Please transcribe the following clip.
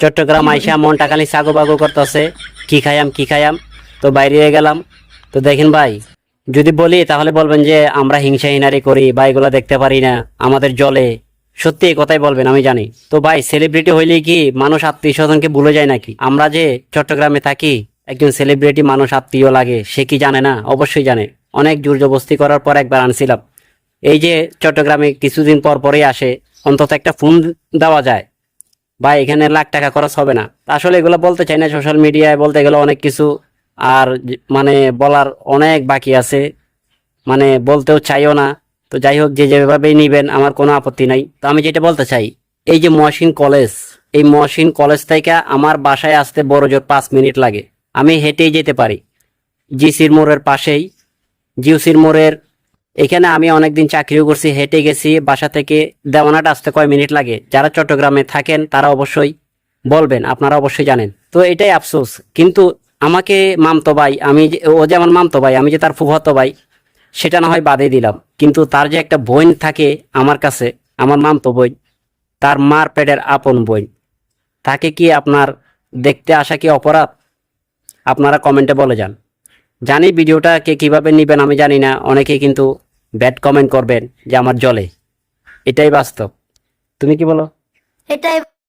চট্টগ্রাম আইসা মনটা খালি সাগো বাগো করতেছে। কি খাইয়াম কি খাইয়াম? তো বাইরে গেলাম। তো দেখেন ভাই, যদি বলি তাহলে বলবেন যে আমরা হিংসা হিনারি করি, বা এগুলো দেখতে পারি না, আমাদের জলে। সত্যি কথাই বলবেন, আমি জানি। তো ভাই সেলিব্রিটি হইলে কি মানুষ আত্মীয় স্বজনকে ভুলে যায় নাকি? আমরা যে চট্টগ্রামে থাকি, একজন সেলিব্রিটি মানুষ আত্মীয় লাগে, সে কি জানে না? অবশ্যই জানে। অনেক জোর জবস্তি করার পর একবার আনছিলাম। এই যে চট্টগ্রামে কিছুদিন পর পরেই আসে, অন্তত একটা ফোন দেওয়া যায়। বা এখানে লাখ টাকা খরচ হবে না। আসলে এগুলো বলতে চাই না সোশ্যাল মিডিয়ায় বলতে গেলে অনেক কিছু। আর মানে বলার অনেক বাকি আছে। মানে বলতেও চাইও না। তো যাই হোক, যে যেভাবেই নিবেন, আমার কোনো আপত্তি নাই। তো আমি যেটা বলতে চাই, এই যে মহসিন কলেজ, এই মহসিন কলেজ থেকে আমার বাসায় আসতে বড় জোর পাঁচ মিনিট লাগে। আমি হেঁটেই যেতে পারি। জিসির মোড়ের পাশেই, জিউসির মোড়ের এখানে আমি অনেকদিন চাকরিও করছি, হেঁটে গেছি, বাসা থেকে দেওয়ানাটা আসতে কয় মিনিট লাগে। যারা চট্টগ্রামে থাকেন, তারা অবশ্যই বলবেন, আপনারা অবশ্যই জানেন। তো এটাই আফসোস। কিন্তু আমাকে মামতো ভাই, আমি ও যে আমার মামতো ভাই, আমি যে তার ফুফাতো ভাই, সেটা না হয় বাদে দিলাম। কিন্তু তার যে একটা বোন থাকে আমার কাছে, আমার মামতো বোন, তার মার পেটের আপন বোন, তাকে কি আপনার দেখতে আসা কি অপরাধ? আপনারা কমেন্টে বলে যান। জানি ভিডিওটা কে কীভাবে নেবেন আমি জানি না অনেকে কিন্তু ব্যাড কমেন্ট করবেন যে আমার জলে। এটাই বাস্তব। তুমি কি বলো? এটাই